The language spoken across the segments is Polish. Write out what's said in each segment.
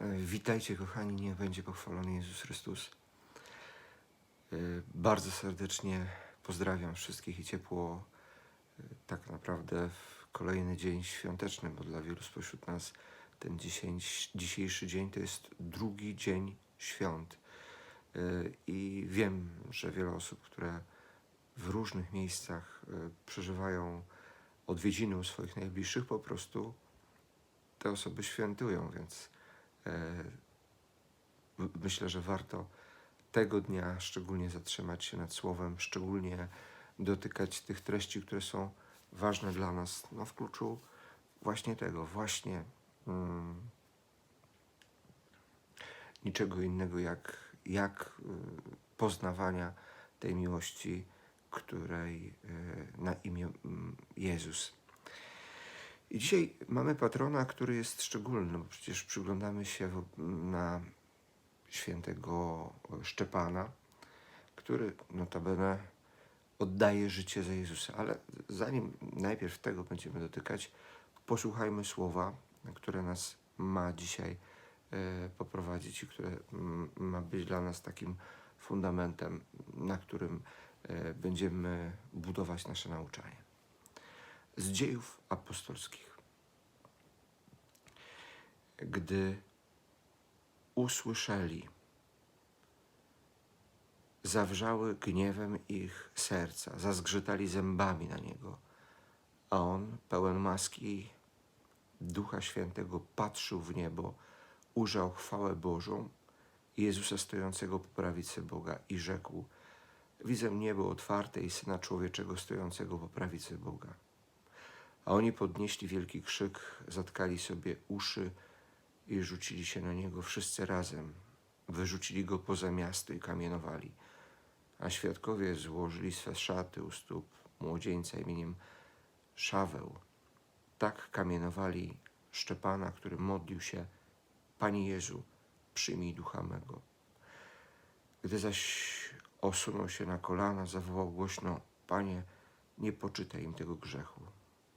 E, Witajcie, kochani, niech będzie pochwalony Jezus Chrystus. E, Bardzo serdecznie pozdrawiam wszystkich i ciepło, e, tak naprawdę w kolejny dzień świąteczny, bo dla wielu spośród nas ten dzisiejszy, dzień to jest drugi dzień świąt. I wiem, że wiele osób, które w różnych miejscach przeżywają odwiedziny u swoich najbliższych, po prostu te osoby świętują, więc myślę, że warto tego dnia szczególnie zatrzymać się nad słowem, szczególnie dotykać tych treści, które są ważne dla nas, no w kluczu właśnie tego, właśnie mm, niczego innego jak, jak y, poznawania tej miłości, której y, na imię mm, Jezus. I dzisiaj mamy patrona, który jest szczególny, bo przecież przyglądamy się na świętego Szczepana, który notabene oddaje życie za Jezusa. Ale zanim najpierw tego będziemy dotykać, posłuchajmy słowa, które nas ma dzisiaj e, poprowadzić i które ma być dla nas takim fundamentem, na którym e, będziemy budować nasze nauczanie z dziejów apostolskich. Gdy usłyszeli, zawrzały gniewem ich serca, zazgrzytali zębami na niego, a on, pełen maski Ducha Świętego, patrzył w niebo, ujrzał chwałę Bożą Jezusa stojącego po prawicy Boga i rzekł: Widzę niebo otwarte i syna człowieczego stojącego po prawicy Boga. A oni podnieśli wielki krzyk, zatkali sobie uszy i rzucili się na niego wszyscy razem. Wyrzucili go poza miasto i kamienowali. A świadkowie złożyli swe szaty u stóp młodzieńca imieniem Szaweł. Tak kamienowali Szczepana, który modlił się: Panie Jezu, przyjmij ducha mego. Gdy zaś osunął się na kolana, zawołał głośno: Panie, nie poczytaj im tego grzechu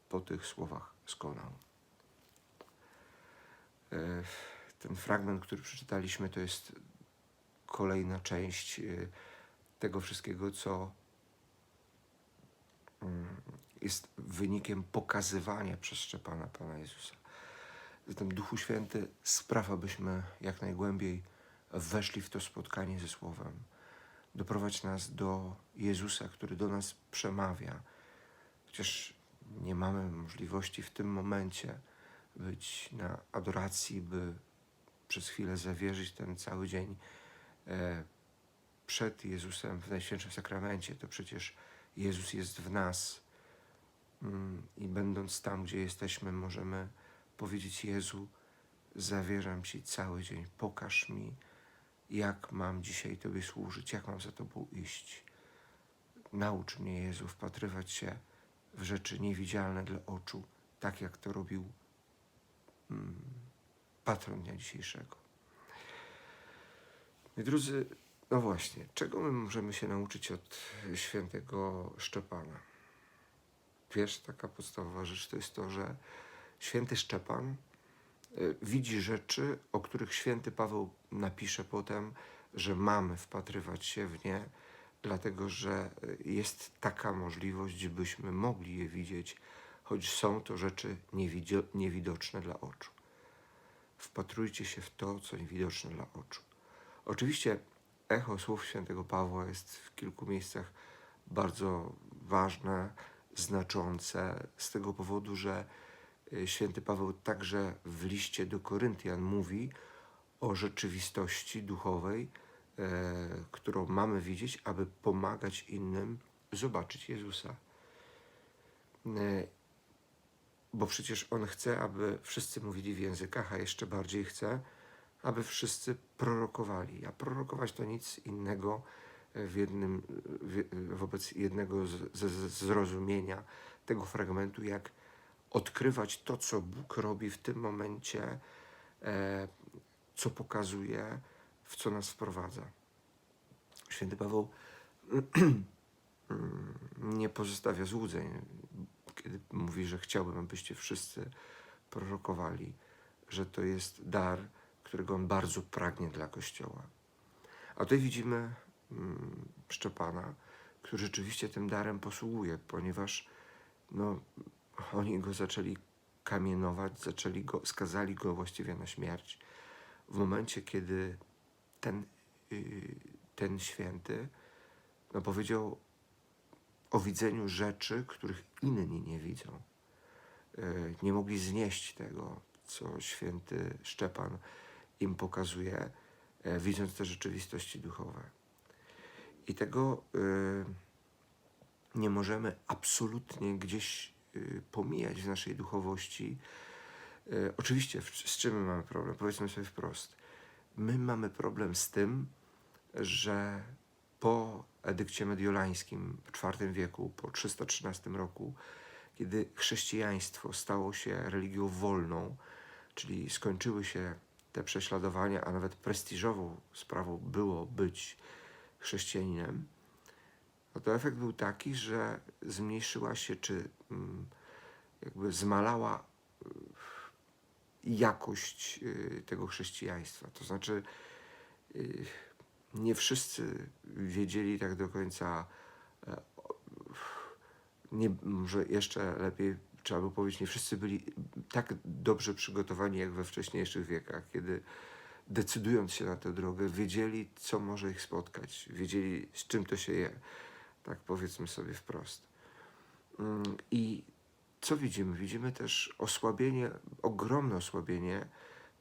po tych słowach skonał. E, Ten fragment, który przeczytaliśmy, to jest kolejna część e, tego wszystkiego, co mm, jest wynikiem pokazywania przez Szczepana Pana Jezusa. Zatem Duchu Święty spraw, abyśmy jak najgłębiej weszli w to spotkanie ze Słowem. Doprowadź nas do Jezusa, który do nas przemawia. Chociaż nie mamy możliwości w tym momencie być na adoracji, by przez chwilę zawierzyć ten cały dzień e, przed Jezusem w Najświętszym Sakramencie, to przecież Jezus jest w nas. Mm, I będąc tam, gdzie jesteśmy, możemy powiedzieć: Jezu, zawierzam Ci cały dzień, pokaż mi, jak mam dzisiaj Tobie służyć, jak mam za Tobą iść. Naucz mnie, Jezu, wpatrywać się w rzeczy niewidzialne dla oczu, tak jak to robił mm, patron dnia dzisiejszego. I drodzy, no właśnie, czego my możemy się nauczyć od świętego Szczepana? Pierwsza taka podstawowa rzecz to jest to, że święty Szczepan y, widzi rzeczy, o których święty Paweł napisze potem, że mamy wpatrywać się w nie, dlatego że y, jest taka możliwość, byśmy mogli je widzieć, choć są to rzeczy niewidoczne dla oczu. Wpatrujcie się w to, co niewidoczne dla oczu. Oczywiście echo słów świętego Pawła jest w kilku miejscach bardzo ważne, znaczące, z tego powodu, że y, święty Paweł także w liście do Koryntian mówi o rzeczywistości duchowej, którą mamy widzieć, aby pomagać innym zobaczyć Jezusa. E, bo przecież On chce, aby wszyscy mówili w językach, a jeszcze bardziej chce, aby wszyscy prorokowali. A prorokować to nic innego w jednym, wobec jednego z, z, zrozumienia tego fragmentu, jak odkrywać to, co Bóg robi w tym momencie, e, co pokazuje, w co nas wprowadza. Święty Paweł nie pozostawia złudzeń, kiedy mówi, że chciałbym, abyście wszyscy prorokowali, że to jest dar, którego on bardzo pragnie dla Kościoła. A tutaj widzimy mm, Szczepana, który rzeczywiście tym darem posługuje, ponieważ no, oni go zaczęli kamienować, zaczęli go, skazali go właściwie na śmierć. W momencie, kiedy ten, yy, ten święty no, powiedział o widzeniu rzeczy, których inni nie widzą. Yy, nie mogli znieść tego, co święty Szczepan im pokazuje, yy, widząc te rzeczywistości duchowe. I tego nie możemy absolutnie gdzieś y, pomijać w naszej duchowości. Y, Oczywiście, z czym my mamy problem? Powiedzmy sobie wprost. My mamy problem z tym, że po edykcie mediolańskim w IV wieku, po 313 roku, kiedy chrześcijaństwo stało się religią wolną, czyli skończyły się te prześladowania, a nawet prestiżową sprawą było być chrześcijaninem, no to efekt był taki, że zmniejszyła się, czy mm, jakby zmalała jakość y, tego chrześcijaństwa. To znaczy, y, nie wszyscy wiedzieli tak do końca, e, nie, może jeszcze lepiej trzeba by powiedzieć, nie wszyscy byli tak dobrze przygotowani jak we wcześniejszych wiekach, kiedy decydując się na tę drogę, wiedzieli, co może ich spotkać, wiedzieli, z czym to się je. Tak powiedzmy sobie wprost. Mm, I co widzimy? Widzimy też osłabienie, ogromne osłabienie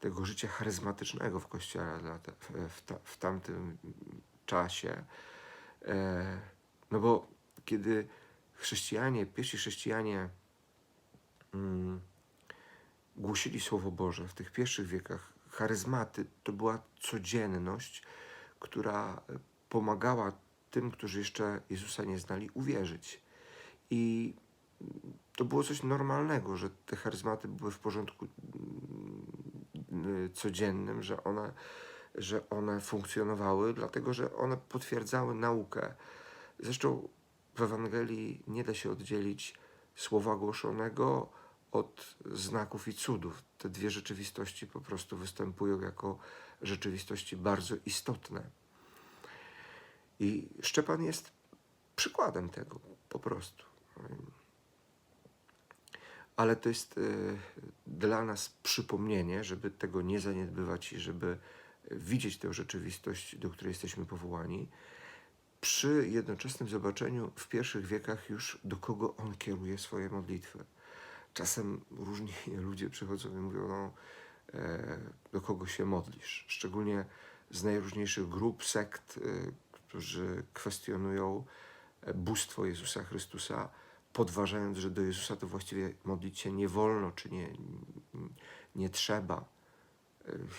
tego życia charyzmatycznego w Kościele w tamtym czasie. E, no bo kiedy chrześcijanie, pierwsi chrześcijanie mm, głosili Słowo Boże w tych pierwszych wiekach, charyzmaty to była codzienność, która pomagała tym, którzy jeszcze Jezusa nie znali, uwierzyć. I to było coś normalnego, że te charyzmaty były w porządku mm, codziennym, że one, że one funkcjonowały, dlatego że one potwierdzały naukę. Zresztą w Ewangelii nie da się oddzielić słowa głoszonego od znaków i cudów. Te dwie rzeczywistości po prostu występują jako rzeczywistości bardzo istotne. I Szczepan jest przykładem tego po prostu. Ale to jest y, dla nas przypomnienie, żeby tego nie zaniedbywać i żeby widzieć tę rzeczywistość, do której jesteśmy powołani, przy jednoczesnym zobaczeniu w pierwszych wiekach już, do kogo on kieruje swoje modlitwy. Czasem różni ludzie przychodzą i mówią, no, e, do kogo się modlisz. Szczególnie z najróżniejszych grup, sekt, e, którzy kwestionują bóstwo Jezusa Chrystusa, podważając, że do Jezusa to właściwie modlić się nie wolno, czy nie, nie trzeba.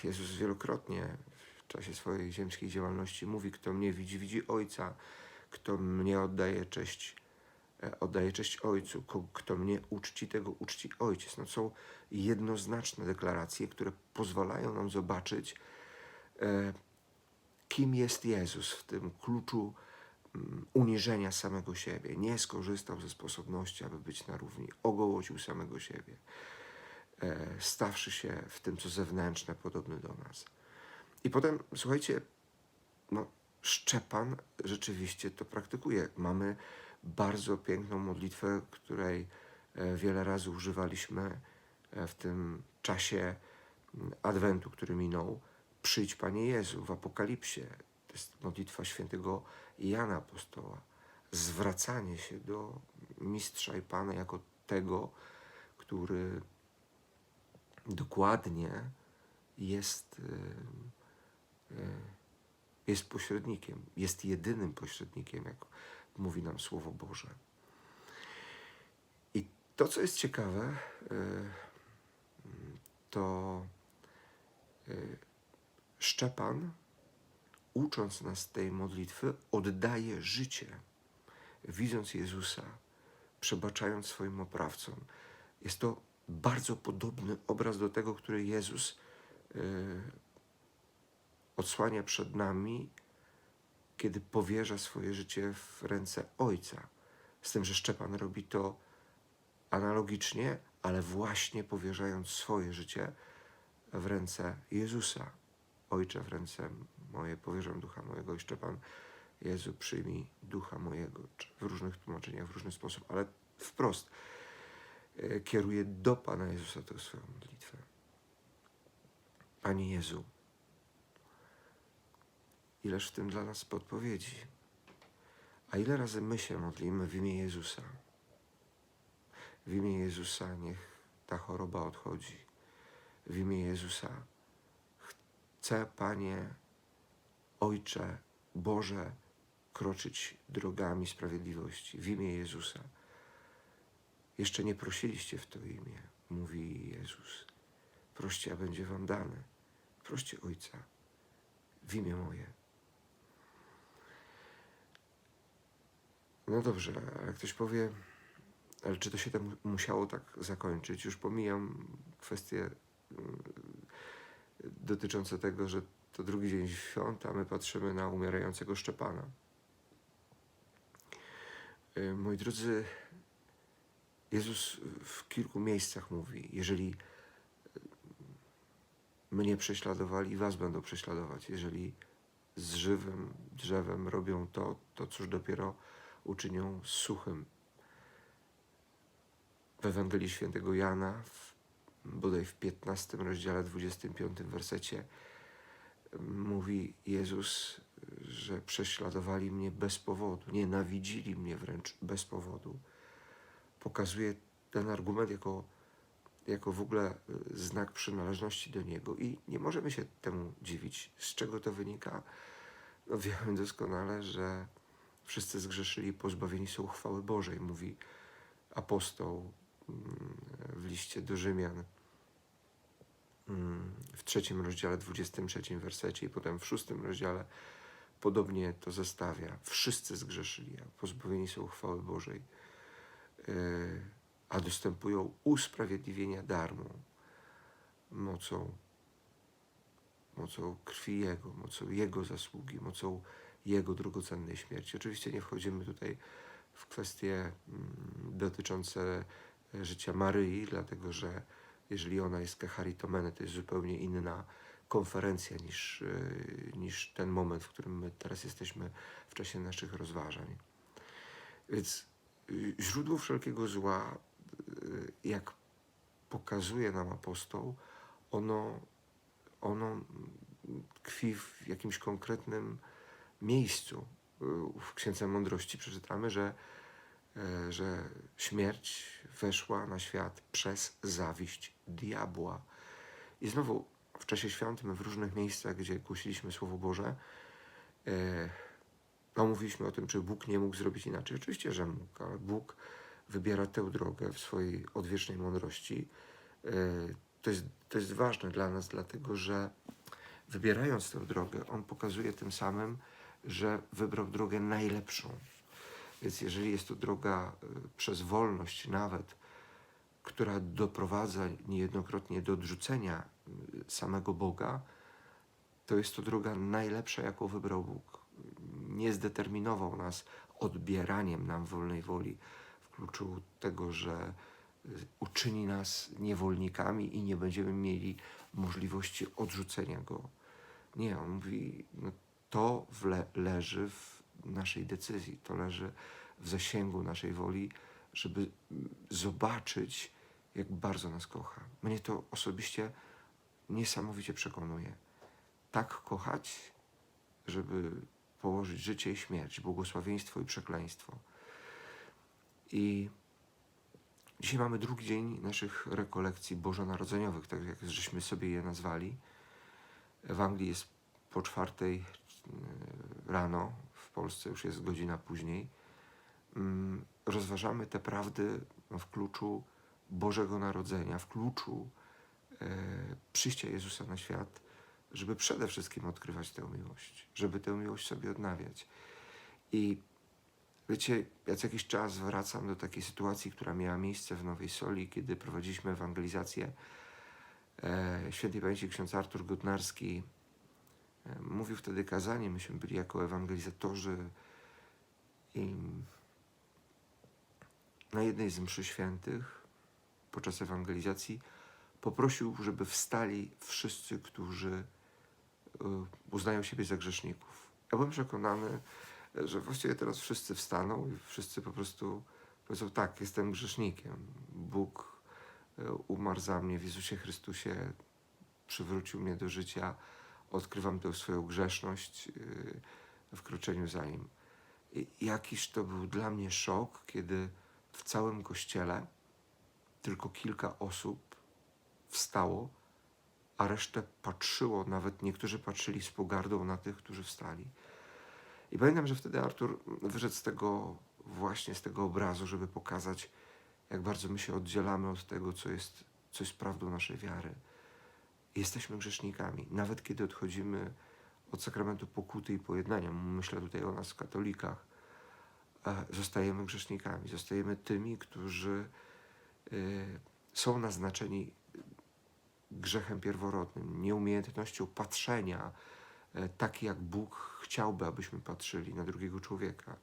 Jezus wielokrotnie w czasie swojej ziemskiej działalności mówi, kto mnie widzi, widzi Ojca, kto mnie oddaje cześć, e, oddaje cześć Ojcu, kto mnie uczci, tego uczci Ojciec. No, są jednoznaczne deklaracje, które pozwalają nam zobaczyć, e, kim jest Jezus w tym kluczu uniżenia samego siebie. Nie skorzystał ze sposobności, aby być na równi. Ogołocił samego siebie, e, stawszy się w tym, co zewnętrzne, podobny do nas. I potem, słuchajcie, no, Szczepan rzeczywiście to praktykuje. Mamy bardzo piękną modlitwę, której e, wiele razy używaliśmy e, w tym czasie mm, Adwentu, który minął. Przyjdź, Panie Jezu, w Apokalipsie. To jest modlitwa świętego Jana Apostoła. Zwracanie się do Mistrza i Pana jako tego, który dokładnie jest, y, y, jest pośrednikiem, jest jedynym pośrednikiem, jak mówi nam Słowo Boże. I to, co jest ciekawe, y, to Szczepan, ucząc nas tej modlitwy, oddaje życie, widząc Jezusa, przebaczając swoim oprawcom. Jest to bardzo podobny obraz do tego, który Jezus y, odsłania przed nami, kiedy powierza swoje życie w ręce Ojca. Z tym, że Szczepan robi to analogicznie, ale właśnie powierzając swoje życie w ręce Jezusa. Ojcze, w ręce moje powierzam ducha mojego i Szczepan, Jezu, przyjmij ducha mojego. W różnych tłumaczeniach, w różny sposób, ale wprost e, kieruje do Pana Jezusa tę swoją modlitwę. Panie Jezu, ileż w tym dla nas podpowiedzi. A ile razy my się modlimy w imię Jezusa? W imię Jezusa niech ta choroba odchodzi. W imię Jezusa chcę, Panie, Ojcze, Boże, kroczyć drogami sprawiedliwości. W imię Jezusa. Jeszcze nie prosiliście w to imię, mówi Jezus. Proście, a będzie wam dane. Proście Ojca w imię moje. No dobrze, ale ktoś powie, ale czy to się tam musiało tak zakończyć? Już pomijam kwestie mm, dotyczące tego, że to drugi dzień świąt, a my patrzymy na umierającego Szczepana. Y, Moi drodzy, Jezus w kilku miejscach mówi, jeżeli mnie prześladowali, was będą prześladować. Jeżeli z żywym drzewem robią to, to cóż dopiero uczynią suchym. W Ewangelii Świętego Jana, w, bodaj w 15 rozdziale 25 wersecie, mówi Jezus, że prześladowali mnie bez powodu, nienawidzili mnie wręcz bez powodu. Pokazuje ten argument jako, jako w ogóle y, znak przynależności do Niego i nie możemy się temu dziwić. Z czego to wynika? No, wiemy doskonale, że wszyscy zgrzeszyli, pozbawieni są chwały Bożej, mówi apostoł mm, w liście do Rzymian w trzecim rozdziale, 23 wersecie i potem w szóstym rozdziale podobnie to zestawia. Wszyscy zgrzeszyli, a pozbawieni są chwały Bożej, yy, a dostępują usprawiedliwienia darmo, mocą, mocą krwi Jego, mocą Jego zasługi, mocą Jego drogocennej śmierci. Oczywiście nie wchodzimy tutaj w kwestie mm, dotyczące życia Maryi, dlatego że jeżeli ona jest kecharitomene, to jest zupełnie inna konferencja niż, yy, niż ten moment, w którym my teraz jesteśmy w czasie naszych rozważań. Więc yy, źródło wszelkiego zła, yy, jak pokazuje nam apostoł, ono, ono tkwi w jakimś konkretnym miejscu. Yy, W Księdze Mądrości przeczytamy, że, e, że śmierć weszła na świat przez zawiść diabła. I znowu w czasie świąt my w różnych miejscach, gdzie głosiliśmy Słowo Boże, e, no, mówiliśmy o tym, czy Bóg nie mógł zrobić inaczej. Oczywiście, że mógł, ale Bóg wybiera tę drogę w swojej odwiecznej mądrości. E, To jest, to jest ważne dla nas, dlatego że wybierając tę drogę, On pokazuje tym samym, że wybrał drogę najlepszą. Więc jeżeli jest to droga e, przez wolność nawet, która doprowadza niejednokrotnie do odrzucenia e, samego Boga, to jest to droga najlepsza, jaką wybrał Bóg. Nie zdeterminował nas odbieraniem nam wolnej woli w kluczu tego, że y, uczyni nas niewolnikami i nie będziemy mieli możliwości odrzucenia Go. Nie, On mówi, no, to leży w naszej decyzji, to leży w zasięgu naszej woli, żeby zobaczyć, jak bardzo nas kocha. Mnie to osobiście niesamowicie przekonuje. Tak kochać, żeby położyć życie i śmierć, błogosławieństwo i przekleństwo. I dzisiaj mamy drugi dzień naszych rekolekcji bożonarodzeniowych, tak jak żeśmy sobie je nazwali. W Anglii jest po czwartej e, rano, Polsce już jest godzina później. Mm, Rozważamy te prawdy w kluczu Bożego Narodzenia, w kluczu e, przyjścia Jezusa na świat, żeby przede wszystkim odkrywać tę miłość, żeby tę miłość sobie odnawiać. I wiecie, ja co jakiś czas wracam do takiej sytuacji, która miała miejsce w Nowej Soli, kiedy prowadziliśmy ewangelizację. E, świętej pamięci ksiądz Artur Gutnarski mówił wtedy kazanie, myśmy byli jako ewangelizatorzy i na jednej z mszy świętych podczas ewangelizacji poprosił, żeby wstali wszyscy, którzy uznają siebie za grzeszników. Ja byłem przekonany, że właściwie teraz wszyscy wstaną i wszyscy po prostu powiedzą tak, jestem grzesznikiem. Bóg y, umarł za mnie w Jezusie Chrystusie, przywrócił mnie do życia, odkrywam tę swoją grzeszność y, w kroczeniu za Nim. I jakiż to był dla mnie szok, kiedy w całym kościele tylko kilka osób wstało, a resztę patrzyło, nawet niektórzy patrzyli z pogardą na tych, którzy wstali. I pamiętam, że wtedy Artur wyszedł z tego, właśnie z tego obrazu, żeby pokazać, jak bardzo my się oddzielamy od tego, co jest, co jest prawdą naszej wiary. Jesteśmy grzesznikami, nawet kiedy odchodzimy od sakramentu pokuty i pojednania. Myślę tutaj o nas, katolikach. e, Zostajemy grzesznikami, zostajemy tymi, którzy y, są naznaczeni grzechem pierworodnym, nieumiejętnością patrzenia e, tak, jak Bóg chciałby, abyśmy patrzyli na drugiego człowieka.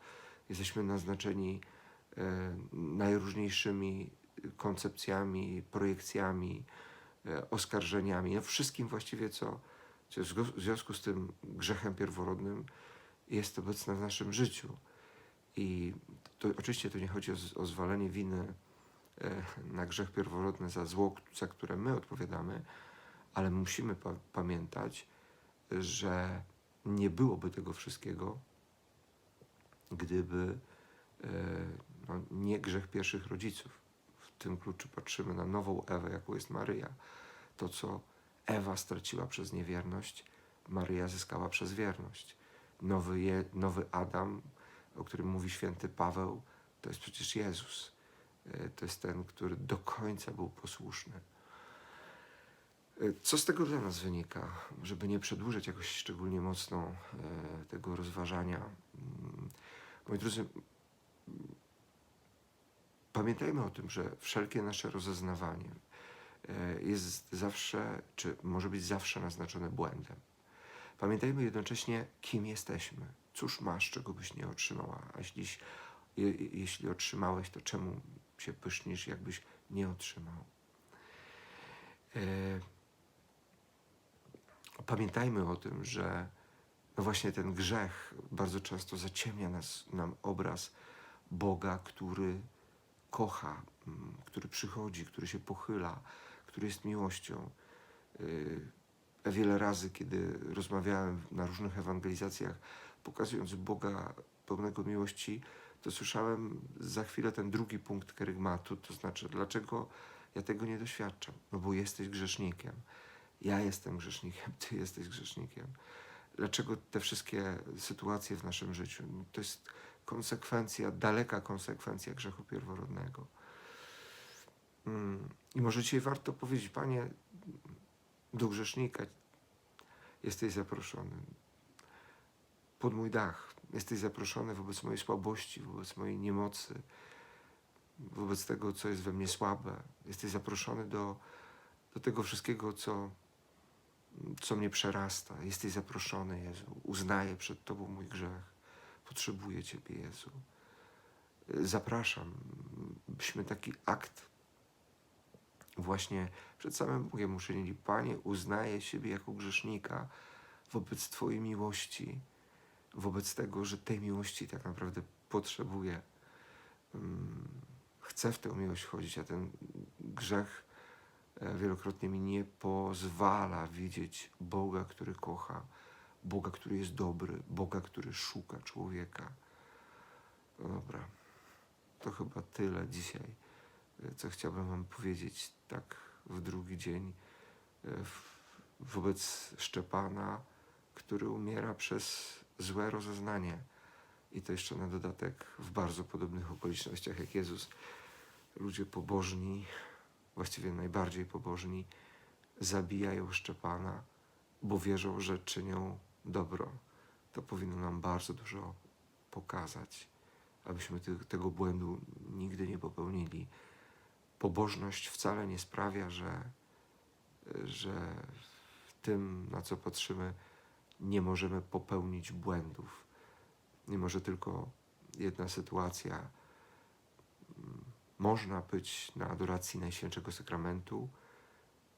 Jesteśmy naznaczeni e, najróżniejszymi koncepcjami, projekcjami, e, oskarżeniami, no wszystkim właściwie, co, co w związku z tym grzechem pierworodnym jest obecne w naszym życiu. I to, oczywiście to nie chodzi o, o zwalenie winy e, na grzech pierworodny za zło, za które my odpowiadamy, ale musimy pa- pamiętać, że nie byłoby tego wszystkiego, gdyby e, no, nie grzech pierwszych rodziców. Tym kluczu patrzymy na nową Ewę, jaką jest Maryja. To, co Ewa straciła przez niewierność, Maryja zyskała przez wierność. Nowy, je, nowy Adam, o którym mówi święty Paweł, to jest przecież Jezus. E, To jest ten, który do końca był posłuszny. E, Co z tego dla nas wynika? Żeby nie przedłużać jakoś szczególnie mocno e, tego rozważania. Mm, Moi drodzy, pamiętajmy o tym, że wszelkie nasze rozeznawanie e, jest zawsze, czy może być zawsze naznaczone błędem. Pamiętajmy jednocześnie, kim jesteśmy. Cóż masz, czego byś nie otrzymała? A jeśli, je, jeśli otrzymałeś, to czemu się pysznisz, jakbyś nie otrzymał? E, pamiętajmy o tym, że no właśnie ten grzech bardzo często zaciemnia nas, nam obraz Boga, który kocha, mm, który przychodzi, który się pochyla, który jest miłością. Ja Wiele razy, kiedy rozmawiałem na różnych ewangelizacjach, pokazując Boga pełnego miłości, to słyszałem za chwilę ten drugi punkt kerygmatu, to znaczy, dlaczego ja tego nie doświadczam? No bo jesteś grzesznikiem. Ja jestem grzesznikiem, ty jesteś grzesznikiem. Dlaczego te wszystkie sytuacje w naszym życiu? To jest konsekwencja, daleka konsekwencja grzechu pierworodnego. Mm, I może dzisiaj warto powiedzieć, Panie, do grzesznika jesteś zaproszony. Pod mój dach jesteś zaproszony wobec mojej słabości, wobec mojej niemocy, wobec tego, co jest we mnie słabe. Jesteś zaproszony do, do tego wszystkiego, co, co mnie przerasta. Jesteś zaproszony, Jezu. Uznaję przed Tobą mój grzech. Potrzebuję Ciebie, Jezu. Zapraszam, byśmy taki akt właśnie przed samym Bogiem uczynili. Panie, uznaję siebie jako grzesznika wobec Twojej miłości, wobec tego, że tej miłości tak naprawdę potrzebuję. Mm, Chcę w tę miłość wchodzić, a ten grzech e, wielokrotnie mi nie pozwala widzieć Boga, który kocha, Boga, który jest dobry, Boga, który szuka człowieka. No dobra, to chyba tyle dzisiaj, e, co chciałbym Wam powiedzieć tak w drugi dzień w- wobec Szczepana, który umiera przez złe rozeznanie. I to jeszcze na dodatek w bardzo podobnych okolicznościach jak Jezus. Ludzie pobożni, właściwie najbardziej pobożni, zabijają Szczepana, bo wierzą, że czynią dobro. To powinno nam bardzo dużo pokazać, abyśmy ty, tego błędu nigdy nie popełnili. Pobożność wcale nie sprawia, że, że w tym, na co patrzymy, nie możemy popełnić błędów. Nie może tylko jedna sytuacja. Można być na adoracji Najświętszego Sakramentu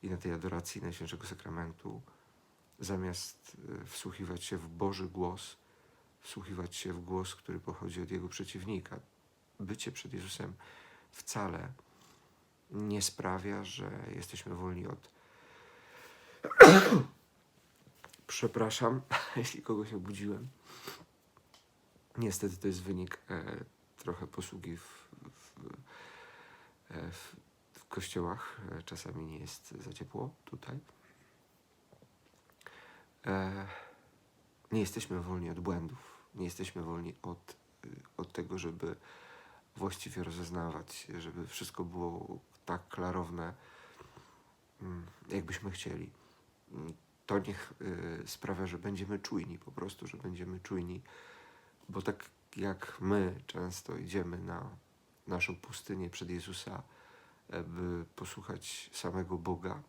i na tej adoracji Najświętszego Sakramentu zamiast e, wsłuchiwać się w Boży głos, wsłuchiwać się w głos, który pochodzi od Jego przeciwnika. Bycie przed Jezusem wcale nie sprawia, że jesteśmy wolni od. Przepraszam, jeśli kogoś obudziłem. Niestety to jest wynik e, trochę posługi w, w, e, w, w kościołach. E, czasami nie jest za ciepło tutaj. E, nie jesteśmy wolni od błędów. Nie jesteśmy wolni od, y, od tego, żeby właściwie rozeznawać, żeby wszystko było tak klarowne, mm, jakbyśmy chcieli. Mm, To niech y, sprawia, że będziemy czujni, po prostu, że będziemy czujni, bo tak jak my często idziemy na naszą pustynię przed Jezusa, e, by posłuchać samego Boga,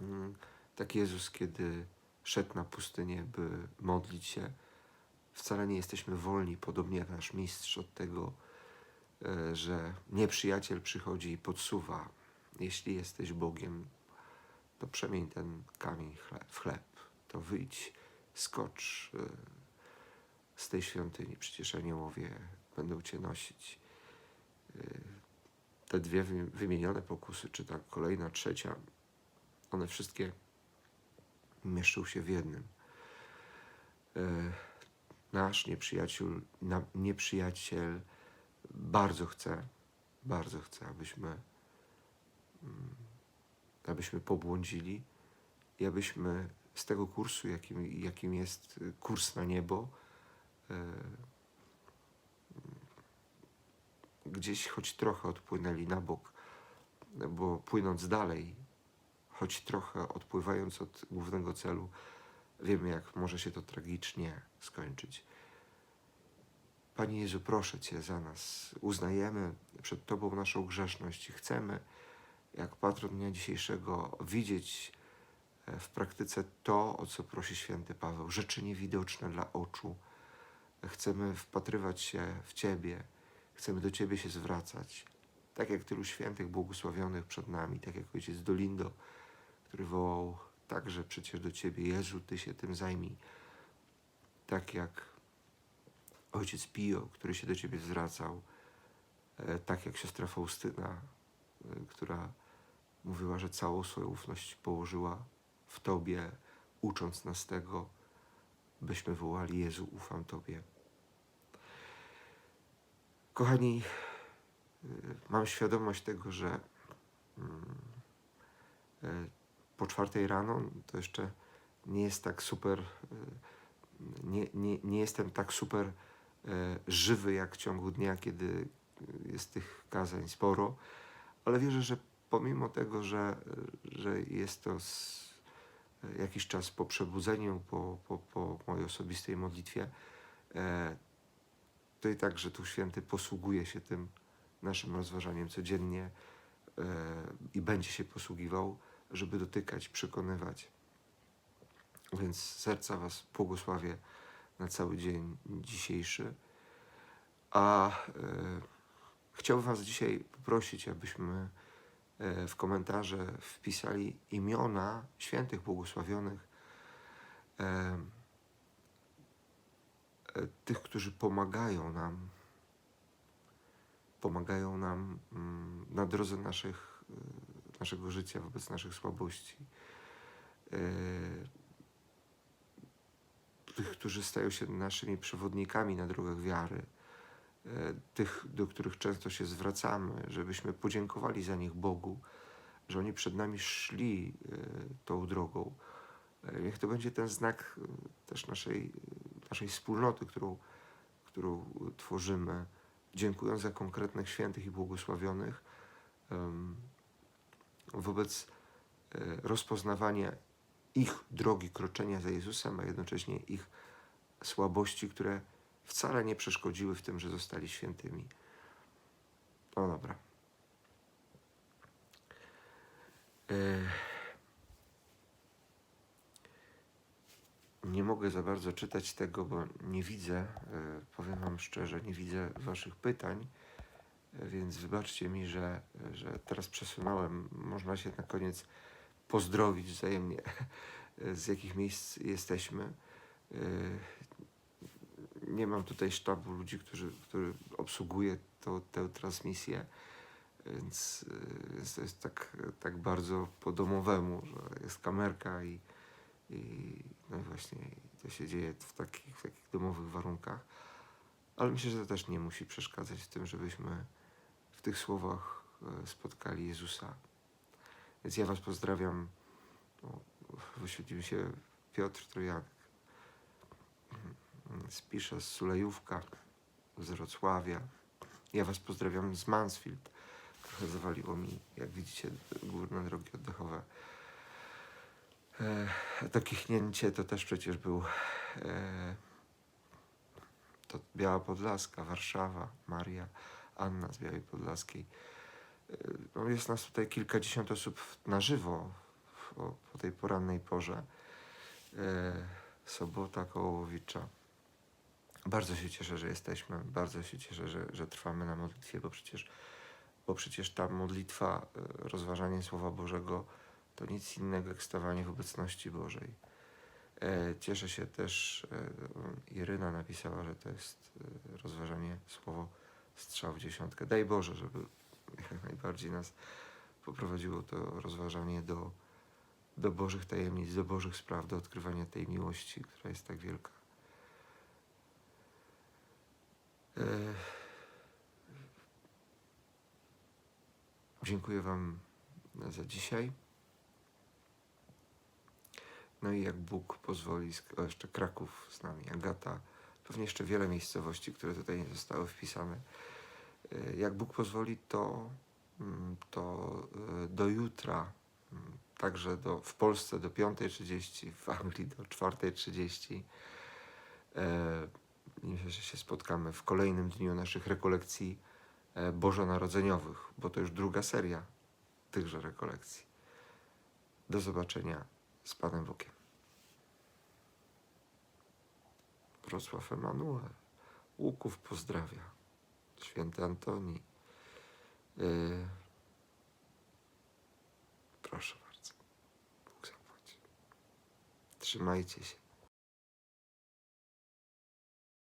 mm, tak Jezus, kiedy szedł na pustynię, by modlić się, wcale nie jesteśmy wolni, podobnie jak nasz mistrz, od tego, e, że nieprzyjaciel przychodzi i podsuwa. Jeśli jesteś Bogiem, to przemień ten kamień w chleb. To wyjdź, skocz e, z tej świątyni. Przecież aniołowie będą cię nosić. E, Te dwie wy- wymienione pokusy, czy ta kolejna, trzecia, one wszystkie mieszczą się w jednym. E, Nasz nieprzyjaciel, nieprzyjaciel bardzo chce, bardzo chce, abyśmy, mm, abyśmy pobłądzili i abyśmy z tego kursu, jakim, jakim jest kurs na niebo, e, gdzieś choć trochę odpłynęli na bok, bo płynąc dalej, choć trochę odpływając od głównego celu, wiemy, jak może się to tragicznie skończyć. Panie Jezu, proszę Cię za nas. Uznajemy przed Tobą naszą grzeszność i chcemy, jak patron dnia dzisiejszego, widzieć e, w praktyce to, o co prosi święty Paweł, rzeczy niewidoczne dla oczu. Chcemy wpatrywać się w Ciebie, chcemy do Ciebie się zwracać. Tak jak tylu świętych błogosławionych przed nami, tak jak ojciec Dolindo, który wołał także przecież do Ciebie, Jezu, Ty się tym zajmij. Tak jak ojciec Pio, który się do Ciebie zwracał, e, tak jak siostra Faustyna, e, która mówiła, że całą swoją ufność położyła w Tobie, ucząc nas tego, byśmy wołali Jezu, ufam Tobie. Kochani, y, mam świadomość tego, że mm, e, po czwartej rano to jeszcze nie jest tak super, y, nie, nie, nie jestem tak super e, żywy jak w ciągu dnia, kiedy jest tych kazań sporo, ale wierzę, że pomimo tego, że, że jest to jakiś czas po przebudzeniu, po, po, po mojej osobistej modlitwie, e, to i tak, że tu święty posługuje się tym naszym rozważaniem codziennie e, i będzie się posługiwał, żeby dotykać, przekonywać. Więc serca Was błogosławię na cały dzień dzisiejszy. A e, chciałbym Was dzisiaj poprosić, abyśmy e, w komentarze wpisali imiona świętych błogosławionych, e, e, tych, którzy pomagają nam, pomagają nam mm, na drodze naszych, e, naszego życia wobec naszych słabości. E, tych, którzy stają się naszymi przewodnikami na drogach wiary, e, tych, do których często się zwracamy, żebyśmy podziękowali za nich Bogu, że oni przed nami szli e, tą drogą. Niech to będzie ten znak też naszej, naszej wspólnoty, którą, którą tworzymy, dziękując za konkretnych świętych i błogosławionych em, wobec e, rozpoznawania ich drogi kroczenia za Jezusem, a jednocześnie ich słabości, które wcale nie przeszkodziły w tym, że zostali świętymi. No dobra. E, Nie mogę za bardzo czytać tego, bo nie widzę, e, powiem Wam szczerze, nie widzę Waszych pytań, więc wybaczcie mi, że, że teraz przesunąłem. Można się na koniec pozdrowić wzajemnie z jakich miejsc jesteśmy. Y, Nie mam tutaj sztabu ludzi, którzy, który obsługuje to, tę transmisję, więc, y, więc to jest tak, tak bardzo po domowemu, że jest kamerka i, i no i właśnie to się dzieje w takich, w takich domowych warunkach. Ale myślę, że to też nie musi przeszkadzać w tym, żebyśmy w tych słowach e, spotkali Jezusa. Więc ja Was pozdrawiam. No, wyświetlił się Piotr Trojanek. Mm, Spiszę z Sulejówka, z Wrocławia. Ja Was pozdrawiam z Mansfield. Trochę zawaliło mi, jak widzicie, górne drogi oddechowe. E, to kichnięcie to też przecież był e, to Biała Podlaska, Warszawa, Maria, Anna z Białej Podlaskiej. E, No jest nas tutaj kilkadziesiąt osób na żywo po tej porannej porze. E, sobota Kołowicza. Bardzo się cieszę, że jesteśmy. Bardzo się cieszę, że, że trwamy na modlitwie, bo przecież, bo przecież ta modlitwa, e, rozważanie Słowa Bożego to nic innego jak stawanie w obecności Bożej. Cieszę się też, Iryna napisała, że to jest rozważanie słowo strzał w dziesiątkę. Daj Boże, żeby jak najbardziej nas poprowadziło to rozważanie do, do Bożych tajemnic, do Bożych spraw, do odkrywania tej miłości, która jest tak wielka. E, Dziękuję Wam za dzisiaj. No i jak Bóg pozwoli, o, jeszcze Kraków z nami, Agata, pewnie jeszcze wiele miejscowości, które tutaj nie zostały wpisane. E, Jak Bóg pozwoli, to, mm, to e, do jutra, mm, także do, w Polsce do 5.30, w Anglii do 4.30. E, Myślę, że się spotkamy w kolejnym dniu naszych rekolekcji bożonarodzeniowych, bo to już druga seria tychże rekolekcji. Do zobaczenia z Panem Bogiem. Wrocław Emanuel. Łuków pozdrawia. Święty Antoni. Yy, proszę bardzo. Bóg zapłaci. Trzymajcie się.